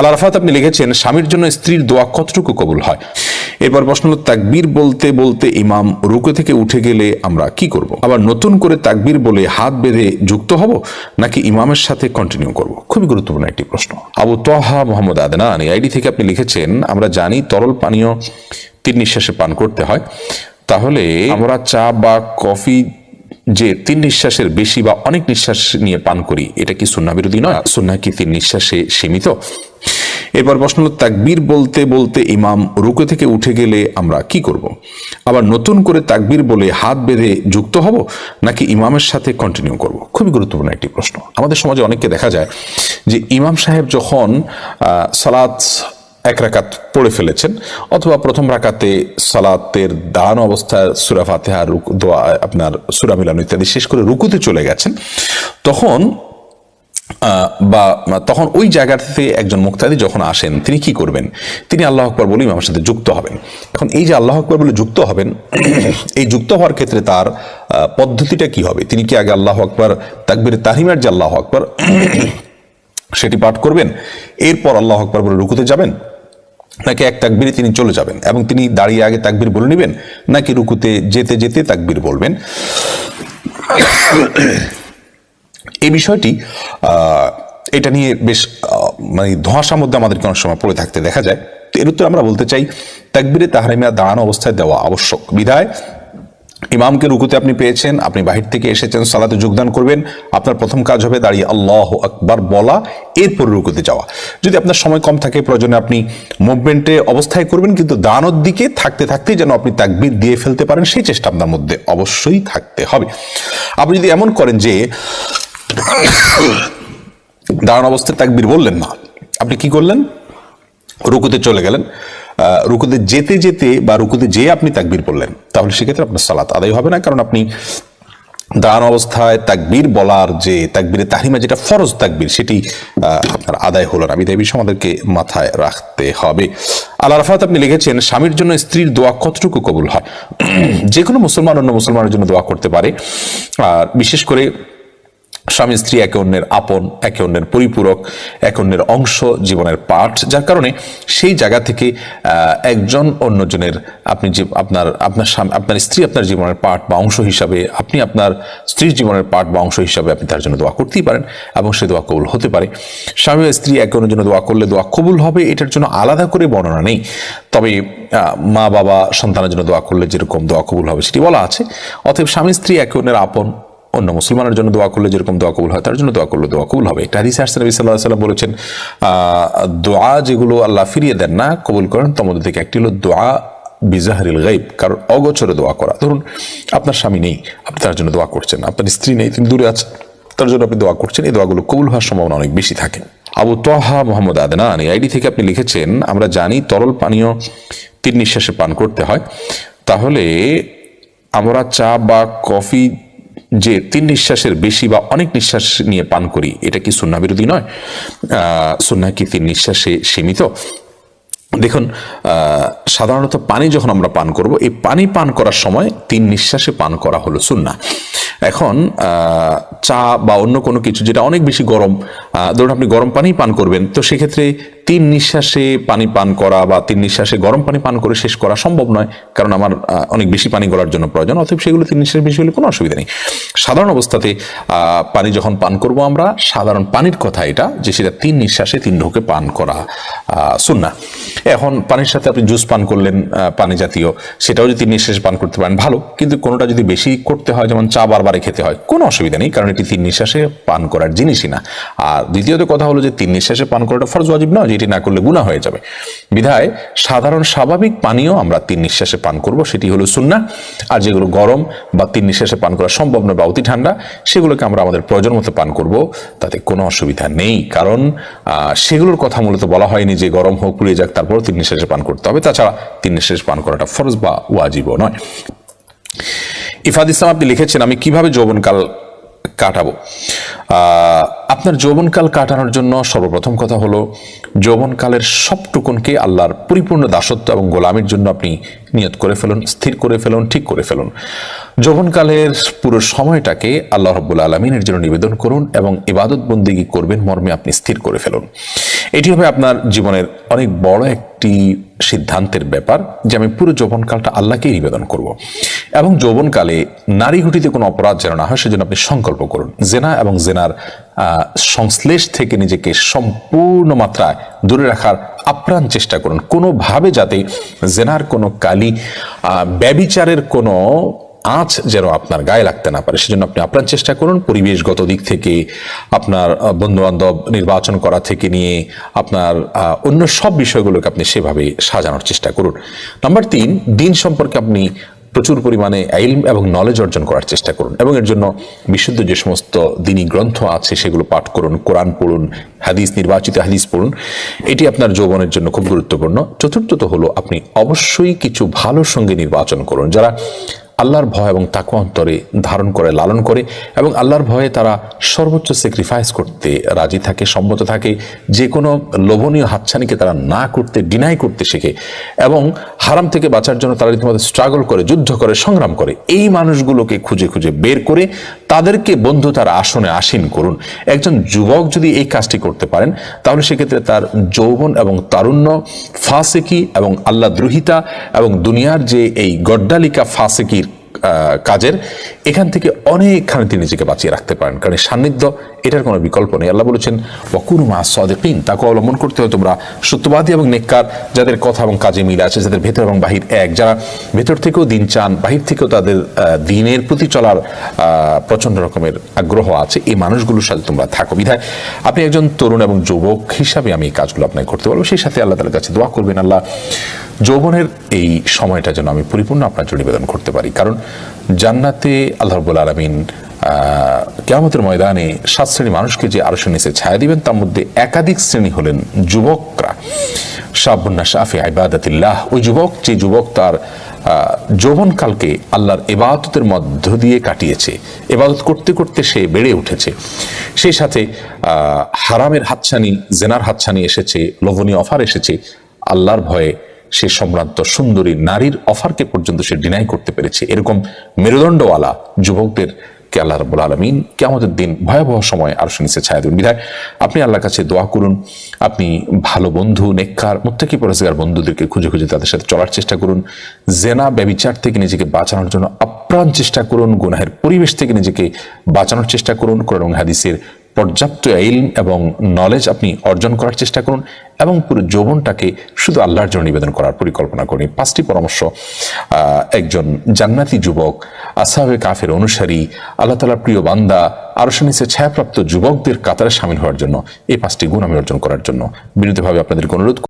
আল আরফাত আপনি লিখেছেন, স্বামীর জন্য স্ত্রীর দোয়া কতটুকু কবুল হয়? এরপর প্রশ্ন হলো, তাকবীর বলতে বলতে ইমাম রুকু থেকে উঠে গেলে আমরা কি করব? আবার নতুন করে তাকবীর বলে হাত বেঁধে যুক্ত হব, নাকি ইমামের সাথে কন্টিনিউ করব? খুবই গুরুত্বপূর্ণ একটি প্রশ্ন। আবু তোহা মোহাম্মদ আদনান, এই আইডি থেকে আপনি লিখেছেন, আমরা জানি তরল পানীয় তিন নিঃশ্বাসে পান করতে হয়। তাহলে আমরা চা বা কফি যে তিন নিঃশ্বাসের বেশি বা অনেক নিঃশ্বাস নিয়ে পান করি, এটা কি সুন্না বিরোধী নয়? সুন্না কি তিন নিঃশ্বাসে সীমিত? এরপর প্রশ্ন হলো তাকবীর বলতে বলতে ইমাম রুকু থেকে উঠে গেলে আমরা কি করব। আবার নতুন করে তাকবীর বলে হাত বেঁধে যুক্ত হব, নাকি ইমামের সাথে কন্টিনিউ করব? খুবই গুরুত্বপূর্ণ একটি প্রশ্ন। আমাদের সমাজে অনেককে দেখা যায় যে ইমাম সাহেব যখন সালাত এক রাকাত পড়ে ফেলেছেন, অথবা প্রথম রাকাতে সালাতের দান অবস্থায় সুরা ফাতেহা দোয়া, আপনার সুরা মিলানো ইত্যাদি শেষ করে রুকুতে চলে গেছেন, তখন বা তখন ওই জায়গাতে একজন মুক্তাদি যখন আসেন, তিনি কি করবেন? তিনি আল্লাহ আকবর বলে ইমামের সাথে যুক্ত হবেন। এখন এই যে আল্লাহ আকবর বলে যুক্ত হবেন, এই যুক্ত হওয়ার ক্ষেত্রে তার পদ্ধতিটা কি হবে? তিনি কি আগে আল্লাহ আকবর তাকবির তাহিমের যে আল্লাহ আকবর, সেটি পাঠ করবেন? এরপর আল্লাহ আকবর বলে রুকুতে যাবেন? নাকি এক তাকবিরে তিনি চলে যাবেন? এবং তিনি দাঁড়িয়ে আগে তাকবির বলে নেবেন, নাকি রুকুতে যেতে যেতে তাকবির বলবেন? এই বিষয়টি এটা নিয়ে বেশ মানে ধোঁয়াশার মধ্যে আমাদেরকে অনেক সময় পড়ে থাকতে দেখা যায়। এর উত্তর আমরা বলতে চাই, তাকবিরে তাহারিমিয়া দাঁড়ানো অবস্থায় দেওয়া আবশ্যক। বিধায় ইমামকে রুকুতে আপনি পেয়েছেন, আপনি বাহির থেকে এসেছেন, সালাতে যোগদান করবেন, আপনার প্রথম কাজ হবে দাঁড়িয়ে আল্লাহ আকবার বলা, এরপর রুকুতে যাওয়া। যদি আপনার সময় কম থাকে, প্রয়োজনে আপনি মুভমেন্টে অবস্থায় করবেন, কিন্তু দানোর দিকে থাকতে থাকতেই যেন আপনি তাকবির দিয়ে ফেলতে পারেন, সেই চেষ্টা আপনার মধ্যে অবশ্যই থাকতে হবে। আপনি যদি এমন করেন যে দাঁড়ানো অবস্থায় তাকবির বললেন না, আপনি কি করলেন? রুকুতে চলে গেলেন। রুকুতে যেতে যেতে বা রুকুতে যেয়ে আপনি তাকবির বললেন তাহলে সেক্ষেত্রে আপনার সালাত আদায় হবে না, কারণ আপনি দাঁড়ানো অবস্থায় তাকবীর বলার যে তাকবীরে তাহিমা যেটা ফরজ তাকবীর, সেটি আপনার আদায় হলো না। বিধায় বিষয় আমাদেরকে মাথায় রাখতে হবে। আল্লাহ রাফাত আপনি লিখেছেন, স্বামীর জন্য স্ত্রীর দোয়া কতটুকু কবুল হয়? যে কোনো মুসলমান অন্য মুসলমানের জন্য দোয়া করতে পারে। আর বিশেষ করে স্বামী স্ত্রী একে অন্যের আপন, একে অন্যের পরিপূরক, একে অন্যের অংশ, জীবনের পাঠ, যার কারণে সেই জায়গা থেকে একজন অন্যজনের আপনি যে আপনার আপনার আপনার স্ত্রী আপনার জীবনের পাঠ বা অংশ হিসাবে আপনি আপনার স্ত্রীর জীবনের পাঠ বা অংশ হিসাবে আপনি তার জন্য দোয়া করতেই পারেন এবং সে দোয়া কবুল হতে পারে। স্বামী স্ত্রী একে অন্যের জন্য দোয়া করলে দোয়া কবুল হবে, এটার জন্য আলাদা করে বর্ণনা নেই। তবে মা বাবা সন্তানের জন্য দোয়া করলে যেরকম দোয়া কবুল হবে সেটি বলা আছে। অতএব স্বামী স্ত্রী একে অন্যের আপন অন্য মুসলমানের জন্য দোয়া করলে যেরকম দোয়া কবুল হয়, তার জন্য দোয়া করলে দোয়া কবুল হবে। একটা হাদিসে আসছে, নবী সাল্লাহ সাল্লাম বলেছেন দোয়া যেগুলো আল্লাহ ফিরিয়ে দেন না, কবুল করেন, তার মধ্যে থেকে একটি হলো দোয়া বিজাহারিল গাইব কারণ অগোচরে দোয়া করা। ধরুন, আপনার স্বামী নেই, আপনি তার জন্য দোয়া করছেন, আপনার স্ত্রী নেই, তিনি দূরে আছেন, তার জন্য আপনি দোয়া করছেন, এই দোয়াগুলো কবুল হওয়ার সম্ভাবনা অনেক বেশি থাকে। আবু তহা মোহাম্মদ আদনান, এই আইডি থেকে আপনি লিখেছেন, আমরা জানি তরল পানীয় তিন নিঃশ্বাসে পান করতে হয়, তাহলে আমরা চা বা কফি যে তিন নিঃশ্বাসের বেশি বা অনেক নিঃশ্বাস নিয়ে পান করি, এটা কি সুন্না বিরোধী নয়? সুন্না কি তিন নিঃশ্বাসে সীমিত? দেখুন সাধারণত পানি যখন আমরা পান করব, এই পানি পান করার সময় তিন নিঃশ্বাসে পান করা হলো সুন্না এখন চা বা অন্য কোনো কিছু যেটা অনেক বেশি গরম ধরুন আপনি গরম পানি পান করবেন, তো সেক্ষেত্রে তিন নিঃশ্বাসে পানি পান করা বা তিন নিঃশ্বাসে গরম পানি পান করে শেষ করা সম্ভব নয়, কারণ আমার অনেক বেশি পানি গলার জন্য প্রয়োজন অথবা সেগুলো তিন নিঃশ্বাস বেশি হলে কোনো অসুবিধা নেই। সাধারণ অবস্থাতে পানি যখন পান করব আমরা, সাধারণ পানির কথা এটা, যে সেটা তিন নিঃশ্বাসে তিন ঢোকে পান করা সুন্না এখন পানির সাথে আপনি জুস পান করলেন পানি জাতীয়, সেটাও যদি নিঃশ্বাসে পান করতে পারেন, ভালো। কিন্তু কোনোটা যদি বেশি করতে হয়, যেমন চা বারবারে খেতে হয়, কোনো অসুবিধা নেই, কারণ এটি তিন নিঃশ্বাসে পান করার জিনিসই না। আর দ্বিতীয়ত কথা হলো যে, তিন নিঃশ্বাসে পান করাটা ফরজ ওয়াজিব নয় যেটি না করলে গুণা হয়ে যাবে। বিধায় সাধারণ স্বাভাবিক পানীয় আমরা তিন নিঃশ্বাসে পান করব, সেটি হলো সুন্না আর যেগুলো গরম বা তিন নিঃশ্বাসে পান করা সম্ভব নয় বা অতি ঠান্ডা, সেগুলোকে আমরা আমাদের প্রয়োজন মতো পান করব, তাতে কোনো অসুবিধা নেই। কারণ সেগুলোর কথা মূলত বলা হয়নি যে গরম হোক পুড়িয়ে যাক, তারপর তিন নিঃশ্বাসে পান করতে হবে। তাছাড়া তিন নিঃশ্বাসে পান করাটা ফরজ বা ওয়াজিবও নয়। ইফাদ ইসলাম আপনি লিখেছেন, আমি কীভাবে যৌবনকাল কাটাবো? আপনার যৌবনকাল কাটানোর জন্য সর্বপ্রথম কথা হলো, যৌবনকালের সবটুকুনকে আল্লাহর পরিপূর্ণ দাসত্ব এবং গোলামের জন্য আপনি নিয়ত করে ফেলুন, স্থির করে ফেলুন, ঠিক করে ফেলুন। যৌবনকালের পুরো সময়টাকে আল্লাহ রব্বুল আলমিনের জন্য নিবেদন করুন এবং ইবাদত বন্দিগি করবেন, মর্মে আপনি স্থির করে ফেলুন। এটি হবে আপনার জীবনের অনেক বড় একটি সিদ্ধান্তের ব্যাপার যে আমি পুরো যৌবনকালটা আল্লাহকে নিবেদন করব। এবং যৌবনকালে নারী ঘটিতে কোনো অপরাধ যেন না হয়, সেজন্য আপনি সংকল্প করুন। জেনা এবং জেনার সংশ্লেষ থেকে নিজেকে সম্পূর্ণ মাত্রায় দূরে রাখার আপ্রাণ চেষ্টা করুন। কোনোভাবে যাতে জেনার কোনো কালি ব্যবিচারের কোনো আঁচ যেন আপনার গায়ে লাগতে না পারে। সেজন্য আপনি আপনার চেষ্টা করুন পরিবেশগত দিক থেকে, আপনার বন্ধু বান্ধব নির্বাচন করা থেকে নিয়ে আপনার অন্য সব বিষয়গুলোকে আপনি সেভাবে সাজানোর চেষ্টা করুন। নাম্বার তিন, দিন সম্পর্কে আপনি প্রচুর পরিমাণে আইলম এবং নলেজ অর্জন করার চেষ্টা করুন এবং এর জন্য বিশুদ্ধ যে সমস্ত দিনী গ্রন্থ আছে সেগুলো পাঠ করুন, কোরআন পড়ুন, হাদিস, নির্বাচিত হাদিস পড়ুন, এটি আপনার যৌবনের জন্য খুব গুরুত্বপূর্ণ। চতুর্থত হলো আপনি অবশ্যই কিছু ভালো সঙ্গে নির্বাচন করুন। যারা আল্লাহর ভয় এবং তাকু অন্তরে ধারণ করে, লালন করে এবং আল্লাহর ভয়ে তারা সর্বোচ্চ স্যাক্রিফাইস করতে রাজি থাকে, সম্মত থাকে। যে কোনো লোভনীয় হাতছানিকে তারা না করতে ডিনাই করতে শেখে এবং হারাম থেকে বাঁচার জন্য তারা রীতিমতো স্ট্রাগল করে, যুদ্ধ করে, সংগ্রাম করে। এই মানুষগুলোকে খুঁজে খুঁজে বের করে তাদেরকে বন্ধু তার আসনে আসীন করুন। একজন যুবক যদি এই কাজটি করতে পারেন, তাহলে সেক্ষেত্রে তার যৌবন এবং তারুণ্য ফাসেকি এবং আল্লাহ দ্রোহিতা এবং দুনিয়ার যে এই গড্ডালিকা ফাসেকির কাজের এখান থেকে অনেকখানি তিনি নিজেকে বাঁচিয়ে রাখতে পারেন কারণ সান্নিধ্য এটার কোনো বিকল্প নেই। আল্লাহ বলেছেন ওয়াকুর মা সদেকিন তাকে অবলম্বন করতে হয় তোমরা সত্যবাদী এবং নেককার যাদের কথা এবং কাজে মিল আছে যাদের ভেতর এবং বাহির এক যারা ভেতর থেকেও দিন চান বাহির থেকেও তাদের দিনের প্রতি চলার আহ, প্রচণ্ড রকমের আগ্রহ আছে। এই মানুষগুলোর সাথে তোমরা থাকো। বিধায় আপনি একজন তরুণ এবং যুবক হিসাবে আমি এই কাজগুলো আপনাকে করতে পারব সেই সাথে আল্লাহ তালার কাছে দোয়া করবেন আল্লাহ যৌবনের এই সময়টা যেন আমি পরিপূর্ণ আপনার জন্য নিবেদন করতে পারি। কারণ জান্নাতে আল্লাহ রব্বুল আলমিন কেয়ামতের ময়দানে সাত শ্রেণি মানুষকে যে আরও নিচে ছায়া দিবেন, তার মধ্যে একাধিক শ্রেণি হলেন যুবকরা। শাবুন্না শাফি আইবাদাতিল্লাহ ওই যুবক, যে যুবক তার যৌবনকালকে আল্লাহর এবাদতের মধ্য দিয়ে কাটিয়েছে। এবাদত করতে করতে সে বেড়ে উঠেছে। সেই সাথে হারামের হাতছানি, জেনার হাতছানি এসেছে, লোভনীয় অফার এসেছে। আল্লাহর ভয়ে সে সম্ভ্রান্ত সুন্দরী নারীর অফারকে পর্যন্ত সে ডিনাই করতে পেরেছে। এরকম মেরুদণ্ডওয়ালা যুবকদের কে আল্লাহ রব্বুল আলমিন আমাদের দিন ভয়াবহ সময় আরও নিচে ছায়া দেবেন। বিধায় আপনি আল্লাহর কাছে দোয়া করুন, আপনি ভালো বন্ধু, নেককার, মুত্তাকি পরেজগার বন্ধুদেরকে খুঁজে খুঁজে তাদের সাথে চলার চেষ্টা করুন। জেনা ব্যবিচার থেকে নিজেকে বাঁচানোর জন্য আপ্রাণ চেষ্টা করুন। গুনাহের পরিবেশ থেকে নিজেকে বাঁচানোর চেষ্টা করুন। কোরআন হাদিসের পর্যাপ্ত ইলম এবং নলেজ আপনি অর্জন করার চেষ্টা করুন এবং পুরো যৌবনটাকে শুধু আল্লাহর জন্য নিবেদন করার পরিকল্পনা করুন। পাঁচটি পরামর্শ একজন জান্নাতি যুবক আসাবে কাফের অনুসারী, আল্লাহ তালার প্রিয় বান্দা আরও শুনেছে ছায়াপ্রাপ্ত যুবকদের কাতারে সামিল হওয়ার জন্য, এই পাঁচটি গুণ আমি অর্জন করার জন্য। বিনীতভাবে আপনাদেরকে অনুরোধ